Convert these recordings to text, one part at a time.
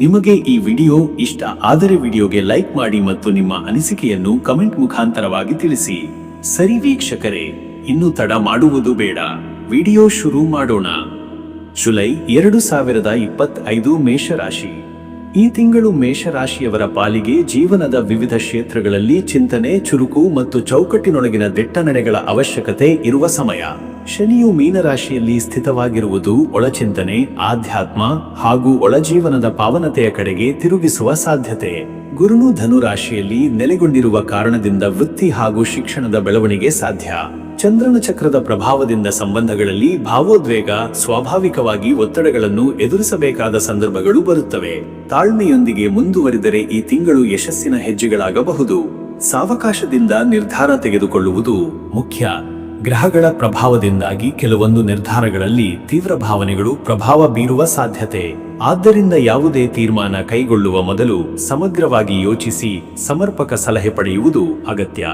ನಿಮಗೆ ಈ ವಿಡಿಯೋ ಇಷ್ಟ ಆದರೆ ವಿಡಿಯೋಗೆ ಲೈಕ್ ಮಾಡಿ ಮತ್ತು ನಿಮ್ಮ ಅನಿಸಿಕೆಯನ್ನು ಕಮೆಂಟ್ ಮುಖಾಂತರವಾಗಿ ತಿಳಿಸಿ. ಸರಿ ವೀಕ್ಷಕರೇ, ಇನ್ನು ತಡ ಮಾಡುವುದು ಬೇಡ. ವಿಡಿಯೋ ಶುರು ಮಾಡೋಣ. ಜುಲೈ ಎರಡು ಸಾವಿರದ ಇಪ್ಪತ್ತೈದು ಮೇಷರಾಶಿ. ಈ ತಿಂಗಳು ಮೇಷರಾಶಿಯವರ ಪಾಲಿಗೆ ಜೀವನದ ವಿವಿಧ ಕ್ಷೇತ್ರಗಳಲ್ಲಿ ಚಿಂತನೆ, ಚುರುಕು ಮತ್ತು ಚೌಕಟ್ಟಿನೊಳಗಿನ ದಿಟ್ಟ ನಡೆಗಳ ಅವಶ್ಯಕತೆ ಇರುವ ಸಮಯ. ಶನಿಯು ಮೀನರಾಶಿಯಲ್ಲಿ ಸ್ಥಿತವಾಗಿರುವುದು ಒಳಚಿಂತನೆ, ಆಧ್ಯಾತ್ಮ ಹಾಗೂ ಒಳಜೀವನದ ಪಾವನತೆಯ ಕಡೆಗೆ ತಿರುಗಿಸುವ ಸಾಧ್ಯತೆ. ಗುರುನು ಧನುರಾಶಿಯಲ್ಲಿ ನೆಲೆಗೊಂಡಿರುವ ಕಾರಣದಿಂದ ವೃತ್ತಿ ಹಾಗೂ ಶಿಕ್ಷಣದ ಬೆಳವಣಿಗೆ ಸಾಧ್ಯ. ಚಂದ್ರನ ಚಕ್ರದ ಪ್ರಭಾವದಿಂದ ಸಂಬಂಧಗಳಲ್ಲಿ ಭಾವೋದ್ವೇಗ, ಸ್ವಾಭಾವಿಕವಾಗಿ ಒತ್ತಡಗಳನ್ನು ಎದುರಿಸಬೇಕಾದ ಸಂದರ್ಭಗಳು ಬರುತ್ತವೆ. ತಾಳ್ಮೆಯೊಂದಿಗೆ ಮುಂದುವರಿದರೆ ಈ ತಿಂಗಳು ಯಶಸ್ಸಿನ ಹೆಜ್ಜೆಗಳಾಗಬಹುದು. ಸಾವಕಾಶದಿಂದ ನಿರ್ಧಾರ ತೆಗೆದುಕೊಳ್ಳುವುದು ಮುಖ್ಯ. ಗ್ರಹಗಳ ಪ್ರಭಾವದಿಂದಾಗಿ ಕೆಲವೊಂದು ನಿರ್ಧಾರಗಳಲ್ಲಿ ತೀವ್ರ ಭಾವನೆಗಳು ಪ್ರಭಾವ ಬೀರುವ ಸಾಧ್ಯತೆ. ಆದ್ದರಿಂದ ಯಾವುದೇ ತೀರ್ಮಾನ ಕೈಗೊಳ್ಳುವ ಮೊದಲು ಸಮಗ್ರವಾಗಿ ಯೋಚಿಸಿ ಸಮರ್ಪಕ ಸಲಹೆ ಪಡೆಯುವುದು ಅಗತ್ಯ.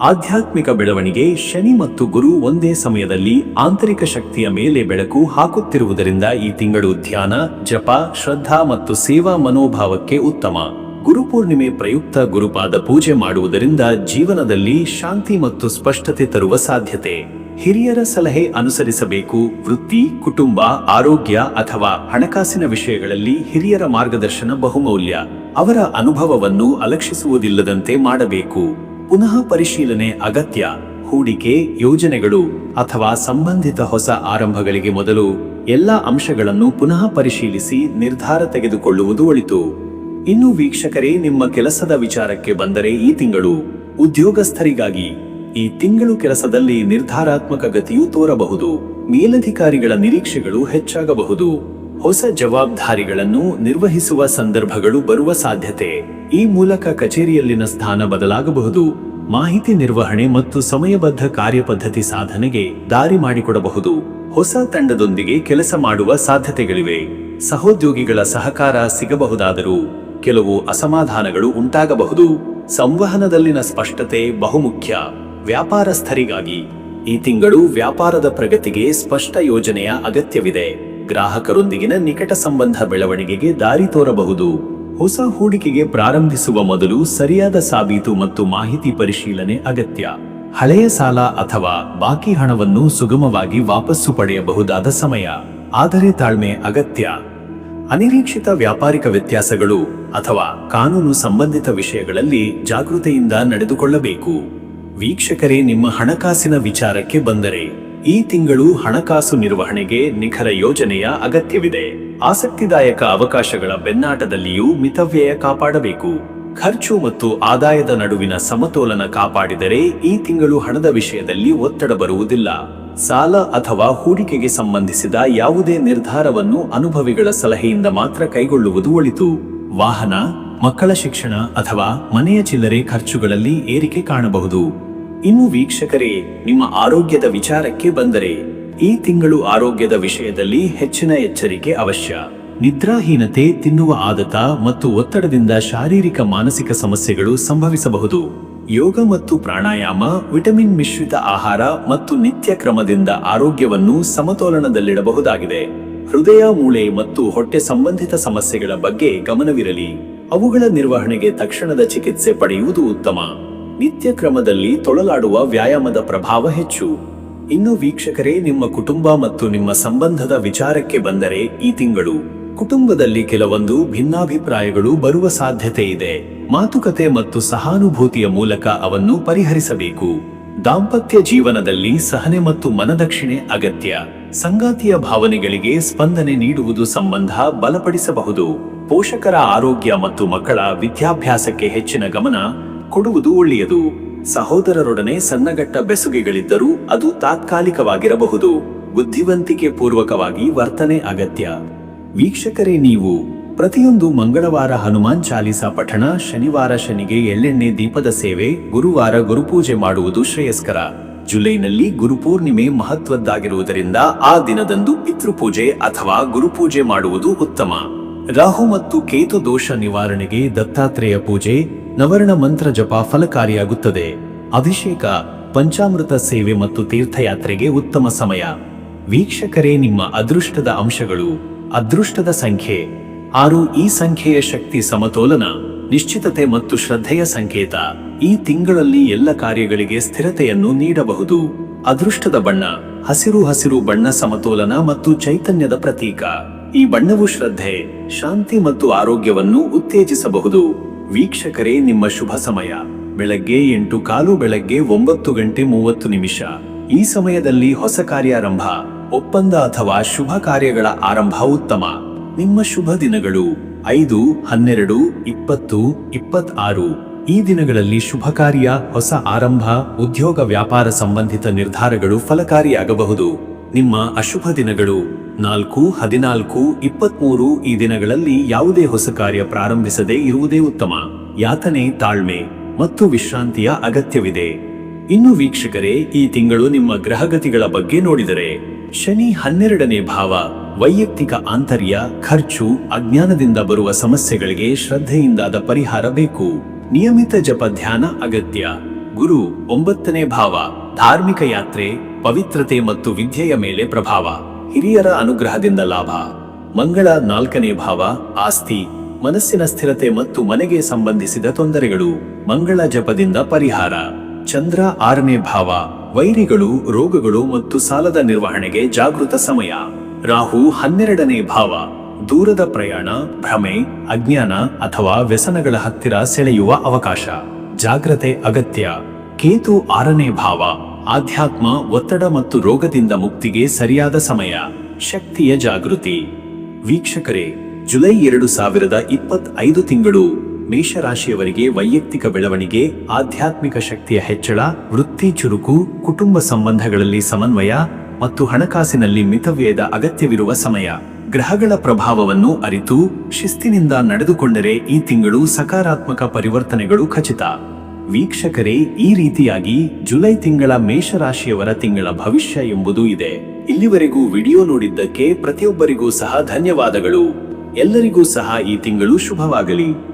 ಆಧ್ಯಾತ್ಮಿಕ ಬೆಳವಣಿಗೆ ಶನಿ ಮತ್ತು ಗುರು ಒಂದೇ ಸಮಯದಲ್ಲಿ ಆಂತರಿಕ ಶಕ್ತಿಯ ಮೇಲೆ ಬೆಳಕು ಹಾಕುತ್ತಿರುವುದರಿಂದ ಈ ತಿಂಗಳು ಧ್ಯಾನ, ಜಪ, ಶ್ರದ್ಧಾ ಮತ್ತು ಸೇವಾ ಮನೋಭಾವಕ್ಕೆ ಉತ್ತಮ. ಗುರುಪೂರ್ಣಿಮೆ ಪ್ರಯುಕ್ತ ಗುರುಪಾದ ಪೂಜೆ ಮಾಡುವುದರಿಂದ ಜೀವನದಲ್ಲಿ ಶಾಂತಿ ಮತ್ತು ಸ್ಪಷ್ಟತೆ ತರುವ ಸಾಧ್ಯತೆ. ಹಿರಿಯರ ಸಲಹೆ ಅನುಸರಿಸಬೇಕು. ವೃತ್ತಿ, ಕುಟುಂಬ, ಆರೋಗ್ಯ ಅಥವಾ ಹಣಕಾಸಿನ ವಿಷಯಗಳಲ್ಲಿ ಹಿರಿಯರ ಮಾರ್ಗದರ್ಶನ ಬಹುಮೌಲ್ಯ. ಅವರ ಅನುಭವವನ್ನು ಅಲಕ್ಷಿಸುವುದಿಲ್ಲದಂತೆ ಮಾಡಬೇಕು. ಪುನಃ ಪರಿಶೀಲನೆ ಅಗತ್ಯ. ಹೂಡಿಕೆ, ಯೋಜನೆಗಳು ಅಥವಾ ಸಂಬಂಧಿತ ಹೊಸ ಆರಂಭಗಳಿಗೆ ಮೊದಲು ಎಲ್ಲಾ ಅಂಶಗಳನ್ನು ಪುನಃ ಪರಿಶೀಲಿಸಿ ನಿರ್ಧಾರ ತೆಗೆದುಕೊಳ್ಳುವುದು ಒಳಿತು. ಇನ್ನು ವೀಕ್ಷಕರೇ, ನಿಮ್ಮ ಕೆಲಸದ ವಿಚಾರಕ್ಕೆ ಬಂದರೆ ಈ ತಿಂಗಳು ಉದ್ಯೋಗಸ್ಥರಿಗಾಗಿ. ಈ ತಿಂಗಳು ಕೆಲಸದಲ್ಲಿ ನಿರ್ಧಾರಾತ್ಮಕ ಗತಿಯು ತೋರಬಹುದು. ಮೇಲಧಿಕಾರಿಗಳ ನಿರೀಕ್ಷೆಗಳು ಹೆಚ್ಚಾಗಬಹುದು. ಹೊಸ ಜವಾಬ್ದಾರಿಗಳನ್ನು ನಿರ್ವಹಿಸುವ ಸಂದರ್ಭಗಳು ಬರುವ ಸಾಧ್ಯತೆ. ಈ ಮೂಲಕ ಕಚೇರಿಯಲ್ಲಿನ ಸ್ಥಾನ ಬದಲಾಗಬಹುದು. ಮಾಹಿತಿ ನಿರ್ವಹಣೆ ಮತ್ತು ಸಮಯಬದ್ಧ ಕಾರ್ಯಪದ್ಧತಿ ಸಾಧನೆಗೆ ದಾರಿ ಮಾಡಿಕೊಡಬಹುದು. ಹೊಸ ತಂಡದೊಂದಿಗೆ ಕೆಲಸ ಮಾಡುವ ಸಾಧ್ಯತೆಗಳಿವೆ. ಸಹೋದ್ಯೋಗಿಗಳ ಸಹಕಾರ ಸಿಗಬಹುದಾದರೂ ಕೆಲವು ಅಸಮಾಧಾನಗಳು ಉಂಟಾಗಬಹುದು. ಸಂವಹನದಲ್ಲಿನ ಸ್ಪಷ್ಟತೆ ಬಹುಮುಖ್ಯ. ವ್ಯಾಪಾರಸ್ಥರಿಗಾಗಿ ಈ ತಿಂಗಳು ವ್ಯಾಪಾರದ ಪ್ರಗತಿಗೆ ಸ್ಪಷ್ಟ ಯೋಜನೆಯ ಅಗತ್ಯವಿದೆ. ಗ್ರಾಹಕರೊಂದಿಗಿನ ನಿಕಟ ಸಂಬಂಧ ಬೆಳವಣಿಗೆಗೆ ದಾರಿ ತೋರಬಹುದು. ಹೊಸ ಹೂಡಿಕೆಗೆ ಪ್ರಾರಂಭಿಸುವ ಮೊದಲು ಸರಿಯಾದ ಸಾಬೀತು ಮತ್ತು ಮಾಹಿತಿ ಪರಿಶೀಲನೆ ಅಗತ್ಯ. ಹಳೆಯ ಸಾಲ ಅಥವಾ ಬಾಕಿ ಹಣವನ್ನು ಸುಗಮವಾಗಿ ವಾಪಸ್ಸು ಪಡೆಯಬಹುದಾದ ಸಮಯ. ಆದರೆ ತಾಳ್ಮೆ ಅಗತ್ಯ. ಅನಿರೀಕ್ಷಿತ ವ್ಯಾಪಾರಿಕ ವ್ಯತ್ಯಾಸಗಳು ಅಥವಾ ಕಾನೂನು ಸಂಬಂಧಿತ ವಿಷಯಗಳಲ್ಲಿ ಜಾಗೃತೆಯಿಂದ ನಡೆದುಕೊಳ್ಳಬೇಕು. ವೀಕ್ಷಕರೇ, ನಿಮ್ಮ ಹಣಕಾಸಿನ ವಿಚಾರಕ್ಕೆ ಬಂದರೆ ಈ ತಿಂಗಳು ಹಣಕಾಸು ನಿರ್ವಹಣೆಗೆ ನಿಖರ ಯೋಜನೆಯ ಅಗತ್ಯವಿದೆ. ಆಸಕ್ತಿದಾಯಕ ಅವಕಾಶಗಳ ಬೆನ್ನಾಟದಲ್ಲಿಯೂ ಮಿತವ್ಯಯ ಕಾಪಾಡಬೇಕು. ಖರ್ಚು ಮತ್ತು ಆದಾಯದ ನಡುವಿನ ಸಮತೋಲನ ಕಾಪಾಡಿದರೆ ಈ ತಿಂಗಳು ಹಣದ ವಿಷಯದಲ್ಲಿ ಒತ್ತಡ ಬರುವುದಿಲ್ಲ. ಸಾಲ ಅಥವಾ ಹೂಡಿಕೆಗೆ ಸಂಬಂಧಿಸಿದ ಯಾವುದೇ ನಿರ್ಧಾರವನ್ನು ಅನುಭವಿಗಳ ಸಲಹೆಯಿಂದ ಮಾತ್ರ ಕೈಗೊಳ್ಳುವುದು ಒಳಿತು. ವಾಹನ, ಮಕ್ಕಳ ಶಿಕ್ಷಣ ಅಥವಾ ಮನೆಯ ಚಿಲ್ಲರೆ ಖರ್ಚುಗಳಲ್ಲಿ ಏರಿಕೆ ಕಾಣಬಹುದು. ಇನ್ನು ವೀಕ್ಷಕರೇ, ನಿಮ್ಮ ಆರೋಗ್ಯದ ವಿಚಾರಕ್ಕೆ ಬಂದರೆ, ಈ ತಿಂಗಳು ಆರೋಗ್ಯದ ವಿಷಯದಲ್ಲಿ ಹೆಚ್ಚಿನ ಎಚ್ಚರಿಕೆ ಅವಶ್ಯ. ನಿದ್ರಾಹೀನತೆ ತಿನ್ನುವ ಆದತ ಮತ್ತು ಒತ್ತಡದಿಂದ ಶಾರೀರಿಕ ಮಾನಸಿಕ ಸಮಸ್ಯೆಗಳು ಸಂಭವಿಸಬಹುದು. ಯೋಗ ಮತ್ತು ಪ್ರಾಣಾಯಾಮ, ವಿಟಮಿನ್ ಮಿಶ್ರಿತ ಆಹಾರ ಮತ್ತು ನಿತ್ಯ ಕ್ರಮದಿಂದ ಆರೋಗ್ಯವನ್ನು ಸಮತೋಲನದಲ್ಲಿಡಬಹುದಾಗಿದೆ. ಹೃದಯ, ಮೂಳೆ ಮತ್ತು ಹೊಟ್ಟೆ ಸಂಬಂಧಿತ ಸಮಸ್ಯೆಗಳ ಬಗ್ಗೆ ಗಮನವಿರಲಿ. ಅವುಗಳ ನಿರ್ವಹಣೆಗೆ ತಕ್ಷಣದ ಚಿಕಿತ್ಸೆ ಪಡೆಯುವುದು ಉತ್ತಮ. ನಿತ್ಯ ಕ್ರಮದಲ್ಲಿ ತೊಳಲಾಡುವ ವ್ಯಾಯಾಮದ ಪ್ರಭಾವ ಹೆಚ್ಚು. ಇನ್ನು ವೀಕ್ಷಕರೇ, ನಿಮ್ಮ ಕುಟುಂಬ ಮತ್ತು ನಿಮ್ಮ ಸಂಬಂಧದ ವಿಚಾರಕ್ಕೆ ಬಂದರೆ ಈ ತಿಂಗಳು ಕುಟುಂಬದಲ್ಲಿ ಕೆಲವೊಂದು ಭಿನ್ನಾಭಿಪ್ರಾಯಗಳು ಬರುವ ಸಾಧ್ಯತೆ ಇದೆ. ಮಾತುಕತೆ ಮತ್ತು ಸಹಾನುಭೂತಿಯ ಮೂಲಕ ಅವನ್ನು ಪರಿಹರಿಸಬೇಕು. ದಾಂಪತ್ಯ ಜೀವನದಲ್ಲಿ ಸಹನೆ ಮತ್ತು ಮನದಕ್ಷಿಣೆ ಅಗತ್ಯ. ಸಂಗಾತಿಯ ಭಾವನೆಗಳಿಗೆ ಸ್ಪಂದನೆ ನೀಡುವುದು ಸಂಬಂಧ ಬಲಪಡಿಸಬಹುದು. ಪೋಷಕರ ಆರೋಗ್ಯ ಮತ್ತು ಮಕ್ಕಳ ವಿದ್ಯಾಭ್ಯಾಸಕ್ಕೆ ಹೆಚ್ಚಿನ ಗಮನ ಕೊಡುವುದು ಒಳ್ಳೆಯದು. ಸಹೋದರರೊಡನೆ ಸಣ್ಣಗಟ್ಟ ಬೆಸುಗೆಗಳಿದ್ದರೂ ಅದು ತಾತ್ಕಾಲಿಕವಾಗಿರಬಹುದು. ಬುದ್ಧಿವಂತಿಕೆ ಪೂರ್ವಕವಾಗಿ ವರ್ತನೆ ಅಗತ್ಯ. ವೀಕ್ಷಕರೇ, ನೀವು ಪ್ರತಿಯೊಂದು ಮಂಗಳವಾರ ಹನುಮಾನ್ ಚಾಲಿಸ ಪಠಣ, ಶನಿವಾರ ಶನಿಗೆ ಎಳ್ಳೆಣ್ಣೆ ದೀಪದ ಸೇವೆ, ಗುರುವಾರ ಗುರುಪೂಜೆ ಮಾಡುವುದು ಶ್ರೇಯಸ್ಕರ. ಜುಲೈನಲ್ಲಿ ಗುರುಪೂರ್ಣಿಮೆ ಮಹತ್ವದ್ದಾಗಿರುವುದರಿಂದ ಆ ದಿನದಂದು ಪಿತೃಪೂಜೆ ಅಥವಾ ಗುರುಪೂಜೆ ಮಾಡುವುದು ಉತ್ತಮ. ರಾಹು ಮತ್ತು ಕೇತು ದೋಷ ನಿವಾರಣೆಗೆ ದತ್ತಾತ್ರೇಯ ಪೂಜೆ, ನವರ್ಣ ಮಂತ್ರ ಜಪ ಫಲಕಾರಿಯಾಗುತ್ತದೆ. ಅಭಿಷೇಕ, ಪಂಚಾಮೃತ ಸೇವೆ ಮತ್ತು ತೀರ್ಥಯಾತ್ರೆಗೆ ಉತ್ತಮ ಸಮಯ. ವೀಕ್ಷಕರೇ, ನಿಮ್ಮ ಅದೃಷ್ಟದ ಅಂಶಗಳು, ಅದೃಷ್ಟದ ಸಂಖ್ಯೆ. ಆರು ಈ ಸಂಖ್ಯೆಯ ಶಕ್ತಿ ಸಮತೋಲನ, ನಿಶ್ಚಿತತೆ ಮತ್ತು ಶ್ರದ್ಧೆಯ ಸಂಕೇತ. ಈ ತಿಂಗಳಲ್ಲಿ ಎಲ್ಲ ಕಾರ್ಯಗಳಿಗೆ ಸ್ಥಿರತೆಯನ್ನು ನೀಡಬಹುದು. ಅದೃಷ್ಟದ ಬಣ್ಣ, ಹಸಿರು ಹಸಿರು ಬಣ್ಣ ಸಮತೋಲನ ಮತ್ತು ಚೈತನ್ಯದ ಪ್ರತೀಕ. ಈ ಬಣ್ಣವು ಶ್ರದ್ಧೆ, ಶಾಂತಿ ಮತ್ತು ಆರೋಗ್ಯವನ್ನು ಉತ್ತೇಜಿಸಬಹುದು. ವೀಕ್ಷಕರೇ, ನಿಮ್ಮ ಶುಭ ಸಮಯ. ಬೆಳಗ್ಗೆ ಎಂಟು ಕಾಲು ಬೆಳಗ್ಗೆ ಒಂಬತ್ತು ಗಂಟೆ ಮೂವತ್ತು ನಿಮಿಷ. ಈ ಸಮಯದಲ್ಲಿ ಹೊಸ ಕಾರ್ಯಾರಂಭ, ಒಪ್ಪಂದ ಅಥವಾ ಶುಭ ಕಾರ್ಯಗಳ ಆರಂಭ ಉತ್ತಮ. ನಿಮ್ಮ ಶುಭ ದಿನಗಳು. ಐದು, ಹನ್ನೆರಡು, ಇಪ್ಪತ್ತು, ಇಪ್ಪತ್ತಾರು. ಈ ದಿನಗಳಲ್ಲಿ ಶುಭ ಕಾರ್ಯ, ಹೊಸ ಆರಂಭ, ಉದ್ಯೋಗ ವ್ಯಾಪಾರ ಸಂಬಂಧಿತ ನಿರ್ಧಾರಗಳು ಫಲಕಾರಿಯಾಗಬಹುದು. ನಿಮ್ಮ ಅಶುಭ ದಿನಗಳು. ನಾಲ್ಕು, ಹದಿನಾಲ್ಕು, ಇಪ್ಪತ್ಮೂರು ಈ ದಿನಗಳಲ್ಲಿ ಯಾವುದೇ ಹೊಸ ಕಾರ್ಯ ಪ್ರಾರಂಭಿಸದೇ ಇರುವುದೇ ಉತ್ತಮ. ಯಾತನೆ, ತಾಳ್ಮೆ ಮತ್ತು ವಿಶ್ರಾಂತಿಯ ಅಗತ್ಯವಿದೆ. ಇನ್ನು ವೀಕ್ಷಕರೇ, ಈ ತಿಂಗಳು ನಿಮ್ಮ ಗ್ರಹಗತಿಗಳ ಬಗ್ಗೆ ನೋಡಿದರೆ. ಶನಿ ಹನ್ನೆರಡನೇ ಭಾವ. ವೈಯಕ್ತಿಕ ಆಂತರ್ಯ, ಖರ್ಚು, ಅಜ್ಞಾನದಿಂದ ಬರುವ ಸಮಸ್ಯೆಗಳಿಗೆ ಶ್ರದ್ಧೆಯಿಂದಾದ ಪರಿಹಾರ ಬೇಕು. ನಿಯಮಿತ ಜಪ ಧ್ಯಾನ ಅಗತ್ಯ. ಗುರು, ಒಂಬತ್ತನೇ ಭಾವ. ಧಾರ್ಮಿಕ ಯಾತ್ರೆ, ಪವಿತ್ರತೆ ಮತ್ತು ವಿದ್ಯೆಯ ಮೇಲೆ ಪ್ರಭಾವ. ಹಿರಿಯರ ಅನುಗ್ರಹದಿಂದ ಲಾಭ. ಮಂಗಳ ನಾಲ್ಕನೇ ಭಾವ, ಆಸ್ತಿ. ಮನಸ್ಸಿನ ಸ್ಥಿರತೆ ಮತ್ತು ಮನೆಗೆ ಸಂಬಂಧಿಸಿದ ತೊಂದರೆಗಳು. ಮಂಗಳ ಜಪದಿಂದ ಪರಿಹಾರ. ಚಂದ್ರ ಆರನೇ ಭಾವ. ವೈರಿಗಳು, ರೋಗಗಳು ಮತ್ತು ಸಾಲದ ನಿರ್ವಹಣೆಗೆ ಜಾಗೃತ ಸಮಯ. ರಾಹು ಹನ್ನೆರಡನೇ ಭಾವ. ದೂರದ ಪ್ರಯಾಣ, ಭ್ರಮೆ, ಅಜ್ಞಾನ ಅಥವಾ ವ್ಯಸನಗಳ ಹತ್ತಿರ ಸೆಳೆಯುವ ಅವಕಾಶ. ಜಾಗ್ರತೆ, ಅಗತ್ಯ. ಕೇತು ಆರನೇ ಭಾವ. ಆಧ್ಯಾತ್ಮ ಒತ್ತಡ ಮತ್ತು ರೋಗದಿಂದ ಮುಕ್ತಿಗೆ ಸರಿಯಾದ ಸಮಯ. ಶಕ್ತಿಯ ಜಾಗೃತಿ. ವೀಕ್ಷಕರೇ, ಜುಲೈ ಎರಡು ಸಾವಿರದ ಇಪ್ಪತ್ತೈದು ತಿಂಗಳು. ಮೇಷರಾಶಿಯವರಿಗೆ ವೈಯಕ್ತಿಕ ಬೆಳವಣಿಗೆ, ಆಧ್ಯಾತ್ಮಿಕ ಶಕ್ತಿಯ ಹೆಚ್ಚಳ, ವೃತ್ತಿ ಚುರುಕು, ಕುಟುಂಬ ಸಂಬಂಧಗಳಲ್ಲಿ ಸಮನ್ವಯ ಮತ್ತು ಹಣಕಾಸಿನಲ್ಲಿ ಮಿತವ್ಯಯದ ಅಗತ್ಯವಿರುವ ಸಮಯ. ಗ್ರಹಗಳ ಪ್ರಭಾವವನ್ನು ಅರಿತು ಶಿಸ್ತಿನಿಂದ ನಡೆದುಕೊಂಡರೆ ಈ ತಿಂಗಳು ಸಕಾರಾತ್ಮಕ ಪರಿವರ್ತನೆಗಳು ಖಚಿತ. ವೀಕ್ಷಕರೇ, ಈ ರೀತಿಯಾಗಿ ಜುಲೈ ತಿಂಗಳ ಮೇಷರಾಶಿಯವರ ತಿಂಗಳ ಭವಿಷ್ಯ ಎಂಬುದು ಇದೆ. ಇಲ್ಲಿವರೆಗೂ ವಿಡಿಯೋ ನೋಡಿದ್ದಕ್ಕೆ ಪ್ರತಿಯೊಬ್ಬರಿಗೂ ಸಹ ಧನ್ಯವಾದಗಳು. ಎಲ್ಲರಿಗೂ ಸಹ ಈ ತಿಂಗಳು ಶುಭವಾಗಲಿ.